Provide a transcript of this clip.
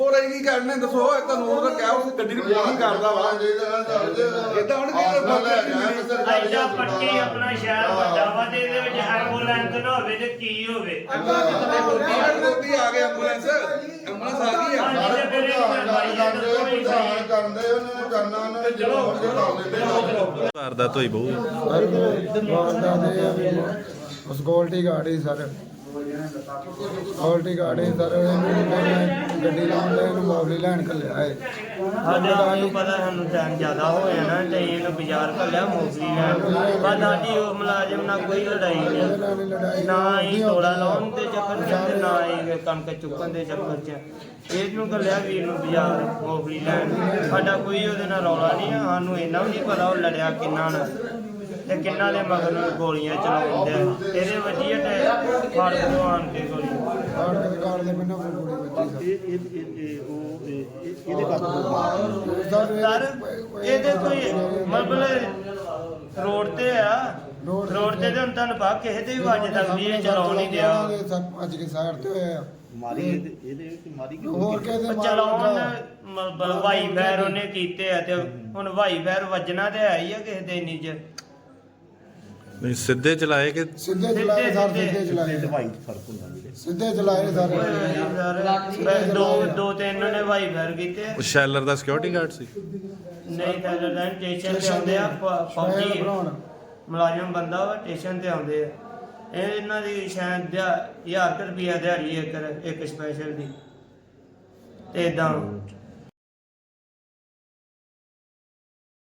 ਹੋਰ ਇਹ ਕੀ ਕਰਨੇ? ਦੱਸੋ ਇਹ ਤੁਹਾਨੂੰ ਉਹਦਾ ਕਿਹਾ ਉਸ ਗੱਡੀ ਨੂੰ ਹੀ ਕਰਦਾ ਵਾ। ਇਦਾਂ ਹੁਣ ਕੀ ਐਡਾ ਪੱਟੀ ਆਪਣਾ ਸ਼ਹਿਰ ਵੱਡਾ ਵਾ ਤੇ ਇਹਦੇ ਵਿੱਚ ਐਂਬੂਲੈਂਸ ਨਾ ਹੋਵੇ ਤੇ ਕੀ ਹੋਵੇ। ਵੀ ਆ ਗਿਆ ਐਂਬੂਲੈਂਸ ਐਂਬੂਲੈਂਸ ਆ ਗਈ ਆ। ਸਾਰੇ ਕਰਦੇ ਉਹਨਾਂ ਨੇ ਕਰਨਾ ਉਹਨਾਂ ਨੇ ਚਲੋ ਕਰਦਾ ਧੋਈ ਬਹੁ। ਉਸ ਗੋਲਟੀ ਗਾੜੀ ਸਰ। ਗੋਲਟੀ ਗਾੜੀ ਸਰ ਇਹਨੂੰ ਮੈਂ ਗੱਡੀ ਲਾਉਣ ਦੇ ਇਹਨੂੰ ਮੌਲੀ ਲੈਣ ਕੱਲਿਆ ਏ ਸਾਡੇ ਨੂੰ ਪਤਾ ਸਾਨੂੰ ਟਾਈਮ ਜ਼ਿਆਦਾ ਹੋ ਜਾਣਾ ਤੇ ਇਹਨੂੰ ਬਾਜ਼ਾਰ ਘੱਲਿਆ ਮੋਸਲੀ ਲੈਣ ਪਰ ਸਾਡੀ ਉਹ ਮੁਲਾਜ਼ਮ ਨਾਲ ਕੋਈ ਲੜਾਈ ਨਹੀਂ। ਹੀ ਨਾ ਹੀ ਤੋੜਾ ਲਾਉਣ ਦੇ ਚੱਕਰ ਚ ਤੇ ਨਾ ਹੀ ਕਣਕ ਚੁੱਕਣ ਦੇ ਚੱਕਰ ਚ। ਇਹ ਨੂੰ ਕੱਲਿਆ ਵੀਰ ਨੂੰ ਬਾਜ਼ਾਰ ਮੋਸਲੀ ਲੈਣ। ਸਾਡਾ ਕੋਈ ਉਹਦੇ ਨਾਲ ਰੌਲਾ ਨਹੀਂ ਆ ਸਾਨੂੰ ਇੰਨਾ ਵੀ ਨਹੀਂ ਪਤਾ ਉਹ ਲੜਿਆ ਕਿੰਨਾ ਨਾਲ ਤੇ ਕਿੰਨਾ ਦੇ ਮਗਰ ਗੋਲੀਆਂ ਚਲਾਉਂਦੇ ਆ ਇਹਦੇ ਵੱਜੀ ਤੇ ਫੜ ਭਗਵਾਨ ਦੇ ਗੋਲੀ ਆੜ ਕੇ ਕਾਰ ਦੇ ਮੈਨੂੰ ਕੋਈ ਗੋਲੀ ਵੱਜੀ। ਸਰ ਸਰ ਇਹਦੇ ਕੋਈ ਮਤਲਬ ਰੋਡ ਤੇ ਆ। ਰੋਡ ਰੋਡ ਤੇ ਤੇ ਹੁਣ ਤੁਹਾਨੂੰ ਪਾ ਕਿਸੇ ਤੇ ਵੀ ਵੱਜ ਸਕਦੀ ਹੈ ਚਲਾਉਣ ਨਹੀਂ ਦਿਆ। ਅੱਜ ਕੇ ਸਾਈਡ ਤੇ ਹੋਏ ਆ ਮਾਰੀ ਇਹਦੇ ਇਹਦੇ ਮਾਰੀ ਕਿਉਂ? ਹੋਰ ਕਿਸੇ ਦੇ ਚਲਾਉਣ ਮਾਰ ਮਤਲਬ ਵਾਈ ਫੈਰ ਉਹਨੇ ਕੀਤੇ ਆ ਤੇ ਹੁਣ ਵਾਈ ਫੈਰ ਵੱਜਣਾ ਤੇ ਹੈ ਹੀ ਆ ਕਿਸੇ ਦੇ ਚ। ਨਹੀਂ ਸਿੱਧੇ ਚਲਾਏ ਕਿ ਸਿੱਧੇ ਚਲਾਏ ਸਰ ਸਿੱਧੇ ਚਲਾਏ। ਦਵਾਈ ਫ਼ਰਕ ਹੁੰਦਾ ਵੀਰੇ। ਸਿੱਧੇ ਚਲਾਏ ਸਰ। ਸਰ ਦੋ ਦੋ ਤਿੰਨ ਨੇ ਵਾਈ ਫੈਰ ਕੀਤੇ। ਆ। ਉਹ ਸ਼ੈਲਰ ਦਾ ਸਿਕਿਉਰਿਟੀ ਗਾਰਡ ਸੀ। ਨਹੀਂ ਤਾਂ ਲੈਣ ਸਟੇਸ਼ਨ ਤੇ ਆਉਂਦੇ ਆ ਫੌਜੀ। ਮੁਲਾਜ਼ਮ ਬੰਦਾ ਵਾ ਸਟੇਸ਼ਨ ਤੇ ਆਉਂਦੇ ਆ। ਇਹ ਇਹਨਾਂ ਦੀ ਸ਼ਾਇਦ ਦਿਹਾ- ਹਜ਼ਾਰ ਦਿਹਾੜੀ ਇੱਕ ਇੱਕ ਸਪੈਸ਼ਲ ਦੀ। ਤੇ ਇਦਾਂ